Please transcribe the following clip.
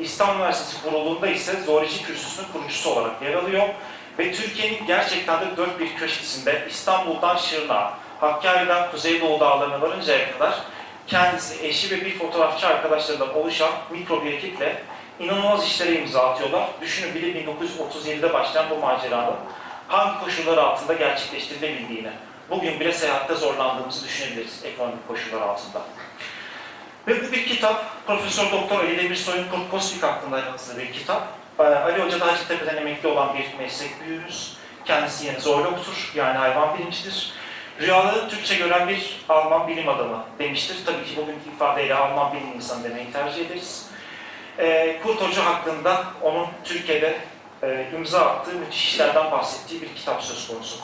İstanbul Üniversitesi kurulunda ise zooloji kürsüsünün kurucusu olarak yer alıyor. Ve Türkiye'nin gerçekten de dört bir köşesinde İstanbul'dan Şırnağa, Hakkari'den Kuzeydoğu dağlarına varıncaya kadar kendisi, eşi ve bir fotoğrafçı arkadaşlarından oluşan mikro bir ekiple inanılmaz işlere imza atıyorlar. Düşünün bile 1937'de başlayan bu maceranın hangi koşullar altında gerçekleştirilebildiğini. Bugün bile seyahatte zorlandığımızı düşünebiliriz ekonomik koşullar altında. Ve bu bir kitap, Profesör Doktor Ali Demirsoy'un Kurt Kosmik hakkında yazdığı bir kitap. Ee, Ali Hoca da Hacettepe'den emekli olan bir meslek büyüğümüz. Kendisi yeni zoologtur, yani hayvan bilimcidir. Rüyaları Türkçe gören bir Alman bilim adamı demiştir. Tabii ki bugünkü ifadeyle Alman bilim insanı demeyi tercih ederiz. Ee, Kurt Hoca hakkında onun Türkiye'de e, imza attığı müthiş işlerden bahsettiği bir kitap söz konusu.